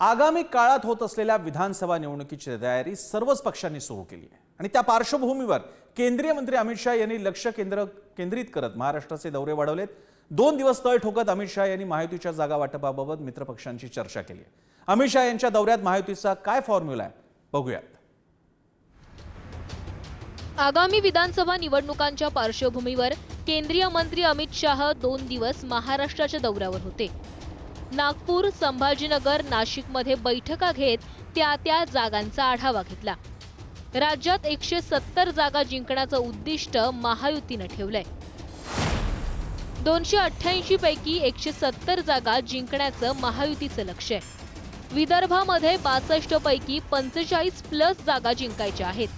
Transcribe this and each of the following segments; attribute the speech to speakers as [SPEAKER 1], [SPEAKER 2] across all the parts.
[SPEAKER 1] आगामी काळात होत असलेल्या विधानसभा निवडणुकीची तयारी सर्वच पक्षांनी सुरू केली आहे. आणि त्या पार्श्वभूमीवर केंद्रीय मंत्री अमित शहा यांनी लक्ष केंद्र केंद्रित करत महाराष्ट्राचे दौरे वाढवलेत. दोन दिवस तळ ठोकत अमित शहा यांनी महायुतीच्या जागा वाटपाबाबत मित्रपक्षांची चर्चा केली आहे. अमित शहा यांच्या दौऱ्यात महायुतीचा काय फॉर्म्युला आहे? बघूयात.
[SPEAKER 2] आगामी विधानसभा निवडणुकांच्या पार्श्वभूमीवर केंद्रीय मंत्री अमित शाह दोन दिवस महाराष्ट्राच्या दौऱ्यावर होते. नागपूर संभाजीनगर नाशिकमध्ये बैठका घेत त्या त्या जागांचा आढावा घेतला. राज्यात एकशे सत्तर जागा जिंकण्याचं उद्दिष्ट महायुतीनं ठेवलंय. दोनशे अठ्ठ्याऐंशी पैकी एकशे सत्तर जागा जिंकण्याचं महायुतीचं लक्ष आहे. विदर्भामध्ये बासष्ट पैकी पंचेचाळीस प्लस जागा जिंकायच्या आहेत.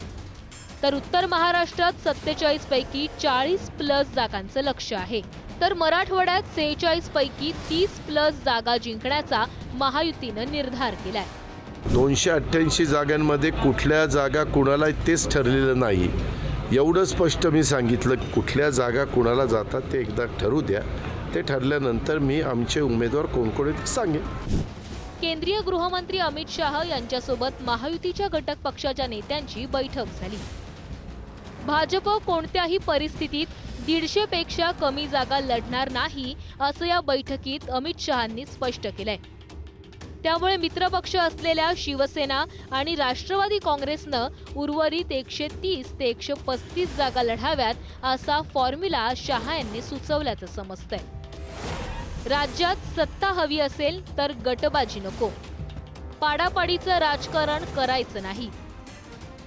[SPEAKER 2] तर उत्तर महाराष्ट्रात सत्तेचाळीस पैकी चाळीस प्लस जागांचं लक्ष आहे. तर मराठवाड्यात सेहेचाळीस पैकी तीस प्लस जागा जिंकण्याचा महायुतीनं निर्धार केलाय.
[SPEAKER 3] दोनशे अठ्ठ्याऐंशी जागांमध्ये कुठल्या जागा कुणाला तेच ठरलेलं नाही. एवढं स्पष्ट मी सांगितलं कुठल्या जागा कुणाला जातात ते एकदा ठरू द्या. ते ठरल्यानंतर मी आमचे उमेदवार कोण कोण आहेत ते सांगेन.
[SPEAKER 2] केंद्रीय गृहमंत्री अमित शाह यांच्यासोबत महायुतीच्या घटक पक्षाच्या नेत्यांची बैठक झाली. भाजप कोणत्याही परिस्थितीत दीडशे पेक्षा कमी जागा लढणार नाही असं या बैठकीत अमित शहांनी स्पष्ट केलंय. त्यामुळे मित्रपक्ष असलेल्या शिवसेना आणि राष्ट्रवादी काँग्रेसनं उर्वरित एकशे तीस ते एकशे पस्तीस जागा लढाव्यात असा फॉर्म्युला शहा यांनी सुचवल्याचं समजतंय. राज्यात सत्ता हवी असेल तर गटबाजी नको. पाडापाडीचं राजकारण करायचं नाही.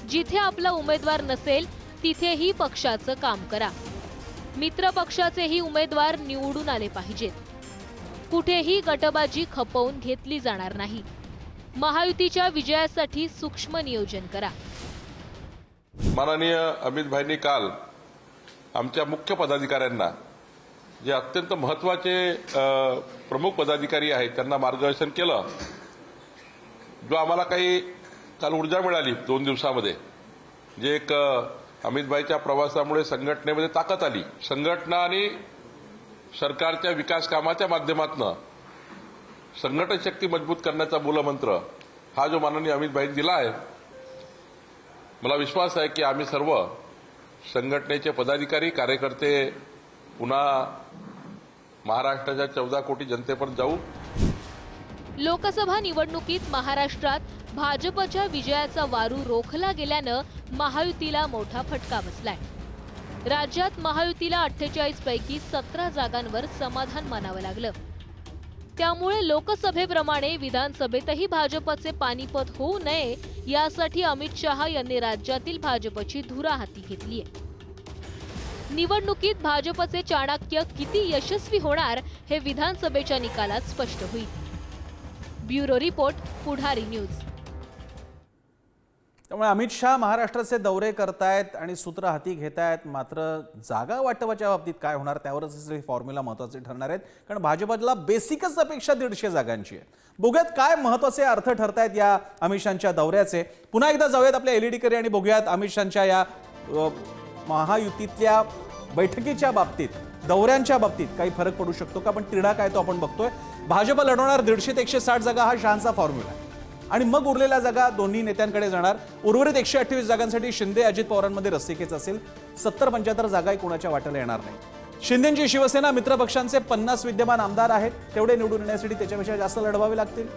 [SPEAKER 2] जिथे आपला उमेदवार नसेल तिथेही पक्षाचं काम करा. मित्र पक्षाचेही उमेदवार निवडून आले पाहिजेत. कुठेही गटबाजी खपवून घेतली जाणार नाही. महायुतीच्या विजयासाठी सूक्ष्म नियोजन करा.
[SPEAKER 4] माननीय अमित भाईंनी काल आमच्या मुख्य पदाधिकाऱ्यांना जे अत्यंत महत्त्वाचे प्रमुख पदाधिकारी आहेत त्यांना मार्गदर्शन केलं. जो आम्हाला काही काल ऊर्जा मिळाली दोन दिवसामध्ये. जे एक अमितभाईच्या प्रवासामुळे संघटनेमध्ये ताकद आली. संघटना आणि सरकारच्या विकास कामाच्या माध्यमातून संघटन शक्ती मजबूत करण्याचा मूलमंत्र हा जो माननीय अमितभाईंनी दिला आहे मला विश्वास आहे की आम्ही सर्व संघटनेचे पदाधिकारी कार्यकर्ते पुन्हा महाराष्ट्राच्या चौदा कोटी जनतेपर्यंत जाऊ.
[SPEAKER 2] लोकसभा निवडणुकीत महाराष्ट्रात भाजपच्या विजयाचा वारू रोखला गेल्यानं महायुतीला मोठा फटका बसलाय. राज्यात महायुतीला अठ्ठेचाळीस पैकी सतरा जागांवर समाधान मानावं लागलं. त्यामुळे लोकसभेप्रमाणे विधानसभेतही भाजपचे पानिपत होऊ नये यासाठी अमित शहा यांनी राज्यातील भाजपची धुरा हाती घेतली आहे निवडणुकीत भाजपचे चाणक्य किती यशस्वी होणार हे विधानसभेच्या निकालात स्पष्ट होईल. Bureau report Pudhari news.
[SPEAKER 1] त्यामुळे अमित शहा महाराष्ट्राचे दौरे करतायत आणि सूत्र हाती घेत आहेत मात्र जागा वाटपाच्या बाबतीत काय होणार त्यावरच हे फॉर्म्युला महत्त्वाचे ठरणार आहेत. कारण भाजपला बेसिकच अपेक्षा दीडशे जागांची आहे. बघूयात काय महत्त्वाचे अर्थ ठरतायत या अमित शहाच्या दौऱ्याचे. पुन्हा एकदा जाऊयात आपल्या एलईडी कडे आणि बघूयात अमित शहाच्या या महायुतीतल्या बैठकीच्या बाबतीत दौऱ्यांच्या बाबतीत काही फरक पडू शकतो का? पण तिढा काय तो आपण बघतोय. भाजप लढवणार दीडशे ते एकशे साठ जागा हा शहांचा फॉर्म्युला आहे. आणि मग उरलेल्या जागा दोन्ही नेत्यांकडे जाणार. उर्वरित एकशे अठ्ठावीस जागांसाठी शिंदे अजित पवारांमध्ये रस्तिकेच असेल. सत्तर पंच्याहत्तर जागाही कोणाच्या वाट्याला येणार नाही. शिंदेची शिवसेना मित्रपक्षांचे पन्नास विद्यमान आमदार आहेत. तेवढे निवडून येण्यासाठी त्याच्यापेक्षा जास्त लढवावे लागतील.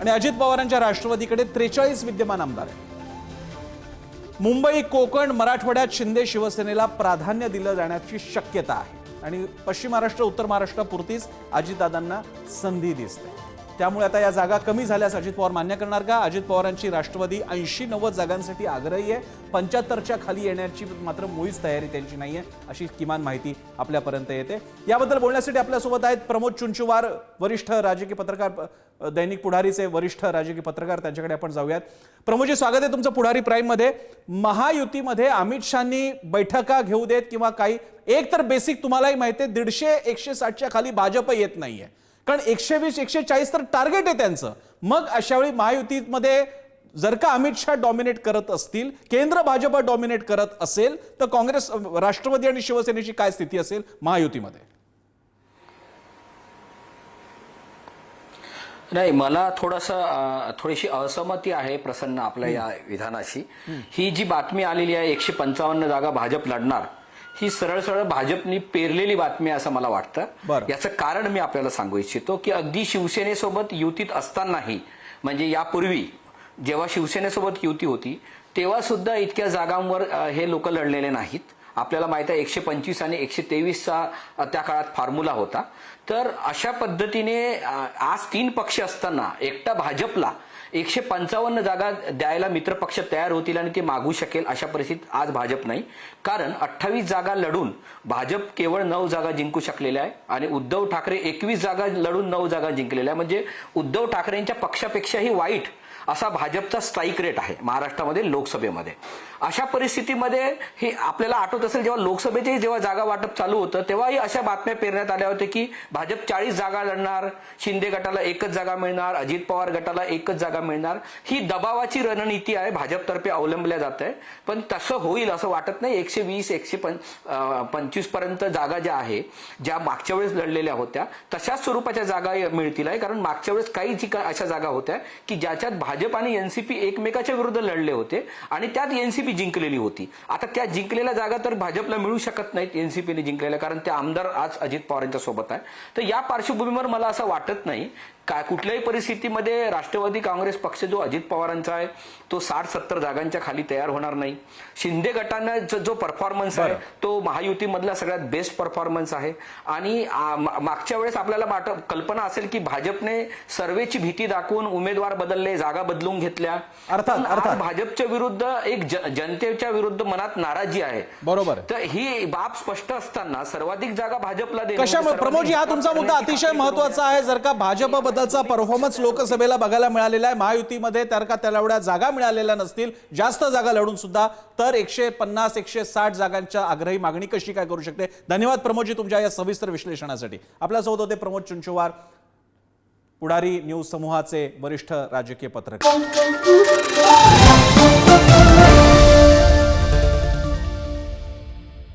[SPEAKER 1] आणि अजित पवारांच्या राष्ट्रवादीकडे त्रेचाळीस विद्यमान आमदार आहेत. मुंबई कोकण मराठवाड्यात शिंदे शिवसेनेला प्राधान्य दिलं जाण्याची शक्यता आहे. आणि पश्चिम महाराष्ट्र उत्तर महाराष्ट्रापुरतीच अजितदादांना संधी दिसते. त्यामुळे आता या जागा कमी झाल्यास अजित पवार मान्य करणार का? अजित पवारांची राष्ट्रवादी ऐंशी नव्वद जागांसाठी आग्रही आहे. पंच्याहत्तरच्या खाली येण्याची मात्र मुळीच तयारी त्यांची नाही आहे अशी किमान माहिती आपल्यापर्यंत येते. याबद्दल बोलण्यासाठी आपल्यासोबत आहेत प्रमोद चुंचुवार वरिष्ठ राजकीय पत्रकार दैनिक पुढारीचे वरिष्ठ राजकीय पत्रकार त्यांच्याकडे आपण जाऊयात. प्रमोदजी स्वागत आहे तुमचं पुढारी प्राईममध्ये. महायुतीमध्ये अमित शहानी बैठका घेऊ देत किंवा काही? एक तर बेसिक तुम्हालाही माहिती आहे दीडशे एकशे साठच्या खाली भाजप येत नाहीये. कारण एकशे वीस एकशे चाळीस तर टार्गेट आहे त्यांचं. मग अशा वेळी महायुतीमध्ये जर का अमित शहा डॉमिनेट करत असतील केंद्र भाजप डॉमिनेट करत असेल तर काँग्रेस राष्ट्रवादी आणि शिवसेनेची काय स्थिती असेल? महायुतीमध्ये.
[SPEAKER 5] नाही मला थोडंसं थोडीशी असहमती आहे प्रसन्न आपल्या या विधानाशी. ही जी बातमी आलेली आहे एकशे पंचावन्न जागा भाजप लढणार ही सरळ सरळ भाजपनी पेरलेली बातमी असं मला वाटतं. याचं कारण मी आपल्याला सांगू इच्छितो की अगदी शिवसेनेसोबत युतीत असतानाही म्हणजे यापूर्वी जेव्हा शिवसेनेसोबत युती होती तेव्हा सुद्धा इतक्या जागांवर हे लोक लढलेले नाहीत. आपल्याला माहीत आहे एकशे पंचवीस आणि एकशे तेवीसचा त्या काळात फॉर्म्युला होता. तर अशा पद्धतीने आज तीन पक्ष असताना एकटा भाजपला एकशे पंचावन्न जागा द्यायला मित्रपक्ष तयार होतील आणि ते मागू शकेल अशा परिस्थितीत आज भाजप नाही. कारण अठ्ठावीस जागा लढून भाजप केवळ नऊ जागा जिंकू शकलेल्या आहे आणि उद्धव ठाकरे एकवीस जागा लढून नऊ जागा जिंकलेल्या आहे. म्हणजे उद्धव ठाकरेंच्या पक्षापेक्षाही वाईट असा भाजपचा स्ट्राईक रेट आहे महाराष्ट्रामध्ये लोकसभेमध्ये. अशा परिस्थितीमध्ये हे आपल्याला आठवत असेल जेव्हा लोकसभेचे जेव्हा जागा वाटप चालू होतं तेव्हाही अशा बातम्या पेरण्यात आल्या होत्या की भाजप चाळीस जागा लढणार शिंदे गटाला एकच जागा मिळणार अजित पवार गटाला एकच जागा मिळणार. ही दबावाची रणनीती आहे भाजपतर्फे अवलंबल्या जात आहे. पण तसं होईल असं वाटत नाही. एकशे वीस एकशे पंचवीसपर्यंत जागा ज्या आहे ज्या मागच्या वेळेस लढलेल्या होत्या तशाच स्वरूपाच्या जागा मिळतील आहे. कारण मागच्या वेळेस काही ठिकाण अशा जागा होत्या की ज्याच्यात भाजप आणि एनसीपी एकमेकाच्या विरुद्ध लढले होते आणि त्यात एनसीपी जिंकलेली होती. आता त्या जिंकलेल्या जागा तर भाजपला मिळू शकत नाहीत एनसीपीने जिंकलेल्या कारण ते आमदार आज अजित पवारांच्या सोबत आहे तर या पार्श्वभूमीवर मला असं वाटत नाही काय कुठल्याही परिस्थितीमध्ये राष्ट्रवादी काँग्रेस पक्ष जो अजित पवारांचा आहे तो साठ सत्तर जागांच्या खाली तयार होणार नाही. शिंदे गटाने जो- परफॉर्मन्स आहे तो महायुतीमधला सगळ्यात बेस्ट परफॉर्मन्स आहे. आणि मागच्या वेळेस आपल्याला कल्पना असेल की भाजपने सर्वेची भीती दाखवून उमेदवार बदलले जागा बदलून घेतल्या.
[SPEAKER 1] अर्थात.
[SPEAKER 5] भाजपच्या विरुद्ध एक जनतेच्या विरुद्ध मनात नाराजी आहे.
[SPEAKER 1] बरोबर.
[SPEAKER 5] तर ही बाब स्पष्ट असताना सर्वाधिक जागा भाजपला देणं
[SPEAKER 1] प्रमोदजी हा तुमचा मुद्दा अतिशय महत्त्वाचा आहे. जर का भाजपबद्दलचा परफॉर्मन्स लोकसभेला बघायला मिळालेला आहे. महायुतीमध्ये तर का त्याला एवढ्या जागा मिळालेल्या नसतील जास्त जागा लढून सुद्धा तर एकशे पन्नास एकशे साठ जागांच्या आग्रही मागणी कशी काय करू शकते? धन्यवाद प्रमोदजी तुमच्या या सविस्तर विश्लेषणासाठी. आपल्यासोबत होते प्रमोद चुंचुवार पुढारी न्यूज समूहाचे वरिष्ठ राजकीय पत्रकार.